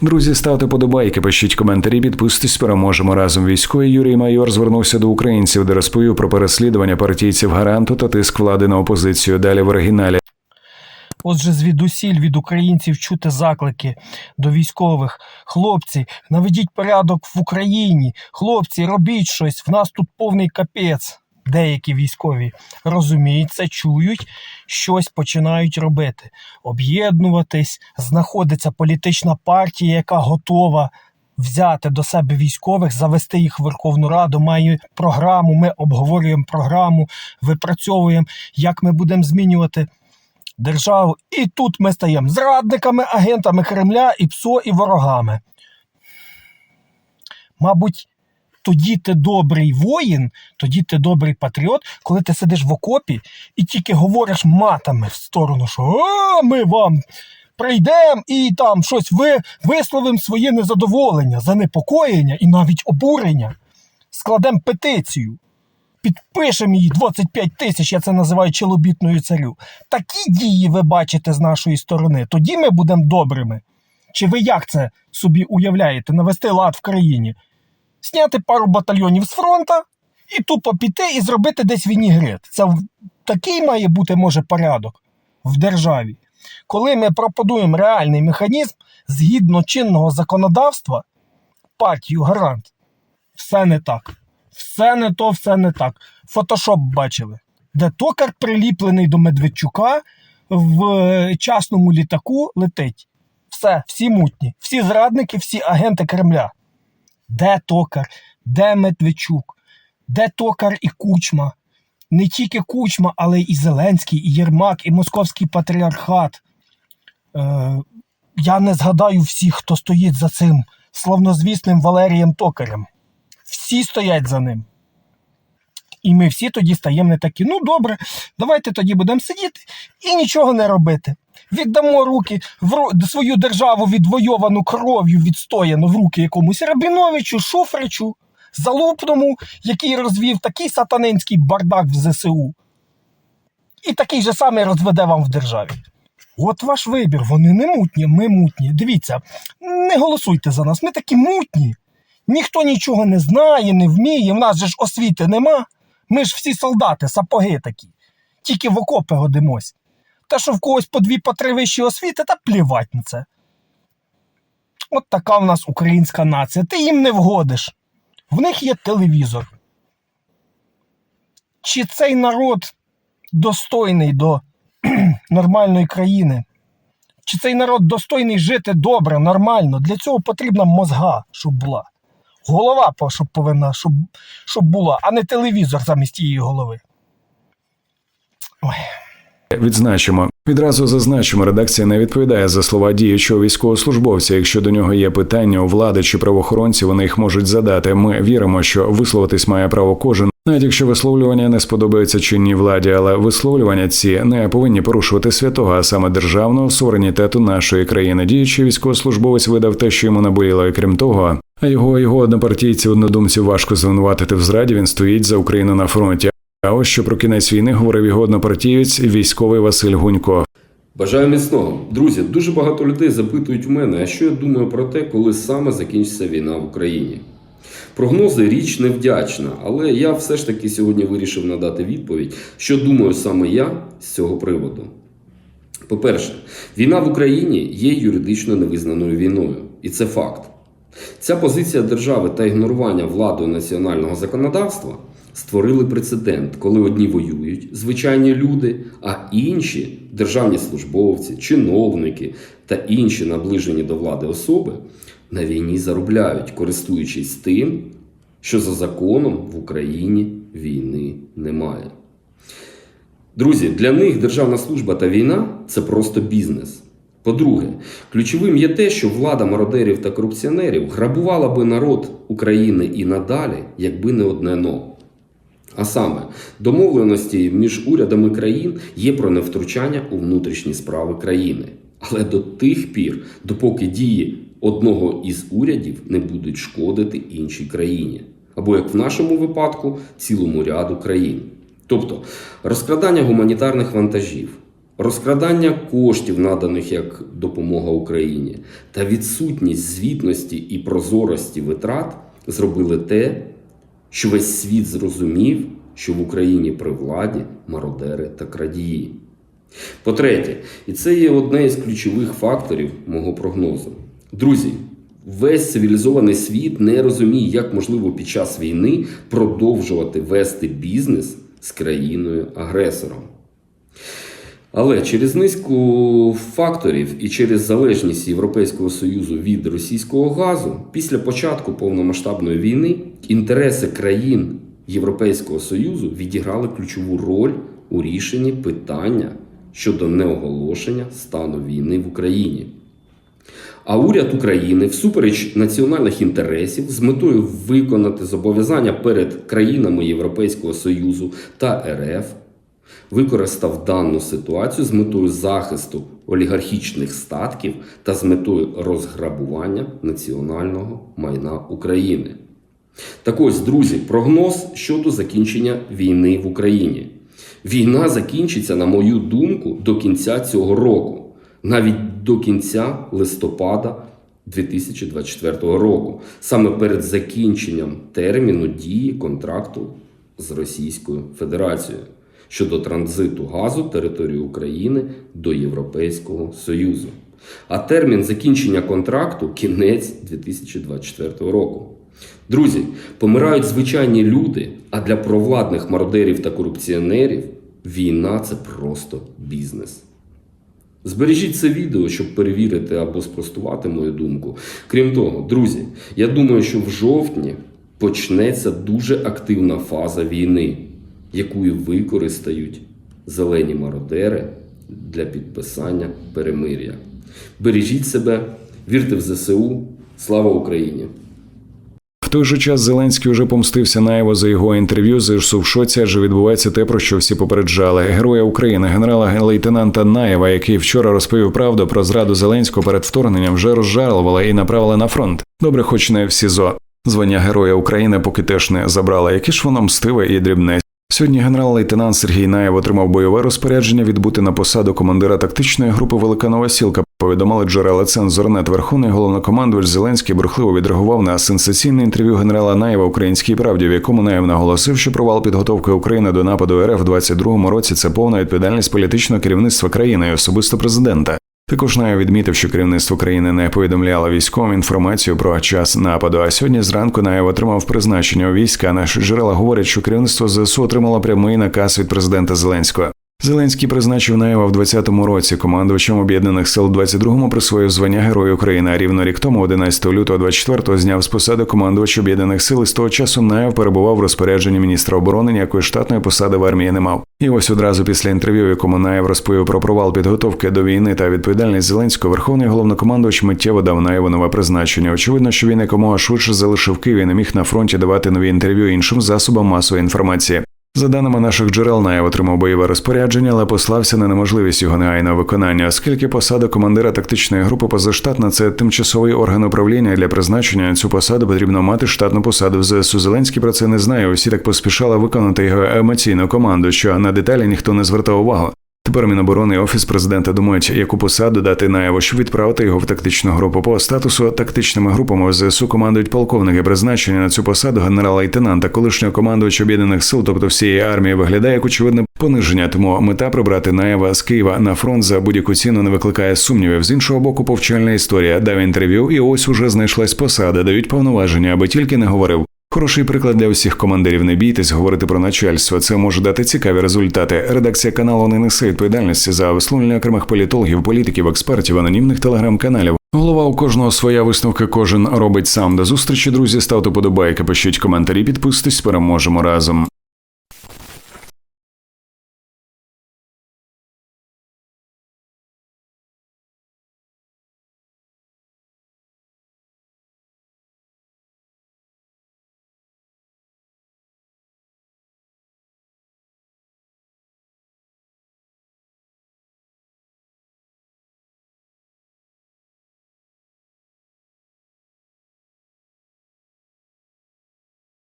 Друзі, ставте подобайки, пишіть коментарі, підписуйтесь, переможемо разом. Військовий Юрій Майор звернувся до українців, де розповів про переслідування партійців гаранту та тиск влади на опозицію. Далі в оригіналі. Отже, звідусіль від українців чути заклики до військових. Хлопці, наведіть порядок в Україні. Хлопці, робіть щось. В нас тут повний капець. Деякі військові розуміють це, чують, щось починають робити. Об'єднуватись, знаходиться політична партія, яка готова взяти до себе військових, завести їх в Верховну Раду, має програму. Ми обговорюємо програму, випрацьовуємо, як ми будемо змінювати державу. І тут ми стаємо зрадниками, агентами Кремля, і ПСО, і ворогами. Мабуть, тоді ти добрий воїн, тоді ти добрий патріот, коли ти сидиш в окопі і тільки говориш матами в сторону, що «А, ми вам прийдемо і там щось ви, висловимо своє незадоволення, занепокоєння і навіть обурення. Складемо петицію підпишемо її 25 тисяч, я це називаю челобітною царю. Такі дії ви бачите з нашої сторони, тоді ми будемо добрими. Чи ви як це собі уявляєте? Навести лад в країні? Сняти пару батальйонів з фронта і тупо піти і зробити десь вінігрет. Це такий має бути, може, порядок в державі. Коли ми пропонуємо реальний механізм згідно чинного законодавства, партію гарант, все не так. Все не то, все не так. Фотошоп бачили, де токар приліплений до Медведчука в е, частному літаку летить. Все, всі мутні, всі зрадники, всі агенти Кремля. Де токар, де Медведчук, де токар і кучма? Не тільки кучма, але і Зеленський, і Єрмак, і Московський патріархат. Е, я не згадаю всіх, хто стоїть за цим славнозвісним Валерієм Токарем. Всі стоять за ним. І ми всі тоді стаємо не такі. Ну, добре, давайте тоді будемо сидіти і нічого не робити. Віддамо руки в свою державу відвойовану кров'ю, відстояну в руки якомусь Рабіновичу, Шуфричу, Залупному, який розвів такий сатанинський бардак в ЗСУ. І такий же самий розведе вам в державі. От ваш вибір, вони не мутні, ми мутні. Дивіться, не голосуйте за нас, ми такі мутні. Ніхто нічого не знає, не вміє. В нас же ж освіти нема. Ми ж всі солдати, сапоги такі. Тільки в окопи годимось. Та що в когось по дві, по три вищі освіти, та плівать на це. От така в нас українська нація. Ти їм не вгодиш. В них є телевізор. Чи цей народ достойний до нормальної країни? Чи цей народ достойний жити добре, нормально? Для цього потрібна мозга, щоб була. Голова щоб повинна, щоб, щоб була, а не телевізор замість її голови. Ой. Відзначимо відразу зазначимо, редакція не відповідає за слова діючого військовослужбовця. Якщо до нього є питання у влади чи правоохоронців, вони їх можуть задати. Ми віримо, що висловитись має право кожен, навіть якщо висловлювання не сподобається чинній владі, але висловлювання ці не повинні порушувати святого, а саме державного суверенітету нашої країни. Діючий військовослужбовець видав те, що йому наболіло, і крім того. А його його однопартійці однодумців важко звинуватити в зраді. Він стоїть за Україну на фронті. А ось що про кінець війни говорив його однопартієць військовий Василь Гунько. Бажаю міцного. Друзі, дуже багато людей запитують в мене, а що я думаю про те, коли саме закінчиться війна в Україні. Прогнози річ невдячна, але я все ж таки сьогодні вирішив надати відповідь, що думаю саме я з цього приводу. По-перше, війна в Україні є юридично невизнаною війною, і це факт. Ця позиція держави та ігнорування владою національного законодавства створили прецедент, коли одні воюють, звичайні люди, а інші державні службовці, чиновники та інші наближені до влади особи на війні заробляють, користуючись тим, що за законом в Україні війни немає. Друзі, для них державна служба та війна це просто бізнес. По-друге, ключовим є те, що влада мародерів та корупціонерів грабувала би народ України і надалі, якби не одне но. А саме, домовленості між урядами країн є про невтручання у внутрішні справи країни. Але до тих пір, допоки дії одного із урядів не будуть шкодити іншій країні, або як в нашому випадку, цілому ряду країн. Тобто розкрадання гуманітарних вантажів, розкрадання коштів, наданих як допомога Україні, та відсутність звітності і прозорості витрат зробили те, що весь світ зрозумів, що в Україні при владі мародери та крадії. По-третє, і це є одне із ключових факторів мого прогнозу. Друзі, весь цивілізований світ не розуміє, як можливо під час війни продовжувати вести бізнес з країною-агресором. Але через низку факторів і через залежність Європейського Союзу від російського газу, після початку повномасштабної війни інтереси країн Європейського Союзу відіграли ключову роль у рішенні питання щодо неоголошення стану війни в Україні. А уряд України, всупереч національних інтересів, з метою виконати зобов'язання перед країнами Європейського Союзу та РФ, використав дану ситуацію з метою захисту олігархічних статків та з метою розграбування національного майна України. Так ось, друзі, прогноз щодо закінчення війни в Україні. Війна закінчиться, на мою думку, до кінця цього року, навіть до кінця листопада 2024 року, саме перед закінченням терміну дії контракту з Російською Федерацією щодо транзиту газу території України до Європейського Союзу. А термін закінчення контракту кінець 2024 року. Друзі, помирають звичайні люди, а для провладних мародерів та корупціонерів війна це просто бізнес. Збережіть це відео, щоб перевірити або спростувати мою думку. Крім того, друзі, я думаю, що в жовтні почнеться дуже активна фаза війни, яку використають зелені мародери для підписання перемир'я. Бережіть себе, вірте в ЗСУ. Слава Україні! В той же час Зеленський уже помстився наєво за його інтерв'ю з ІРСУ адже відбувається те, про що всі попереджали. Героя України, генерала лейтенанта Наєва, який вчора розповів правду про зраду Зеленського перед вторгненням, вже розжалували і направили на фронт. Добре, хоч не в СІЗО. Звання Героя України поки теж не забрала. Яке ж воно мстиве і дрібне. Сьогодні генерал-лейтенант Сергій Наєв отримав бойове розпорядження відбути на посаду командира тактичної групи Велика Новосілка. Повідомили джерела цензорнет Верховний головнокомандувач Зеленський брехливо відреагував на сенсаційне інтерв'ю генерала Наєва Українській правді, в якому Наєв наголосив, що провал підготовки України до нападу РФ в 22-му році це повна відповідальність політичного керівництва країни і особисто президента. Також Наєв відмітив, що керівництво країни не повідомляло військовим інформацію про час нападу. А сьогодні зранку Наєв отримав призначення у війська. Наші джерела говорять, що керівництво ЗСУ отримало прямий наказ від президента Зеленського. Зеленський призначив Наєва в 20-му році командувачем об'єднаних сил в 22-му присвоїв звання Героя України. А рівно рік тому, 11 лютого 24-го, зняв з посади командувача об'єднаних сил. І з того часу Наєв перебував в розпорядженні міністра оборони, ніякої штатної посади в армії не мав. І ось одразу після інтерв'ю, в якому Наєв розповів про провал підготовки до війни та відповідальність Зеленського, верховний головнокомандувач миттєво дав Наєву нове призначення. Очевидно, що він якомога швидше залишив Київ і не міг на фронті давати нові інтерв'ю іншим засобам масової інформації. За даними наших джерел, Наєв отримав бойове розпорядження, але послався на неможливість його негайного виконання, оскільки посада командира тактичної групи позаштатна це тимчасовий орган управління. Для призначення на цю посаду потрібно мати штатну посаду в ЗСУ. Зеленський про це не знає. Усі так поспішали виконати його емоційну команду, що на деталі ніхто не звертав увагу. Тепер Міноборони і офіс президента думають, яку посаду дати Наєву, щоб відправити його в тактичну групу. По статусу тактичними групами ЗСУ командують полковники. Призначення на цю посаду генерала-лейтенанта, колишнього командувача об'єднаних сил, тобто всієї армії, виглядає як очевидне пониження. Тому мета прибрати Наєва з Києва на фронт за будь-яку ціну не викликає сумнівів. З іншого боку, повчальна історія дав інтерв'ю, і ось уже знайшлась посада, дають повноваження, аби тільки не говорив. Хороший приклад для усіх командирів. Не бійтесь говорити про начальство. Це може дати цікаві результати. Редакція каналу не несе відповідальності за висловлення окремих політологів, політиків, експертів, анонімних телеграм-каналів. Голова у кожного своя висновка. Кожен робить сам. До зустрічі, друзі. Ставте подобайки, пишіть коментарі, підписуйтесь. Переможемо разом.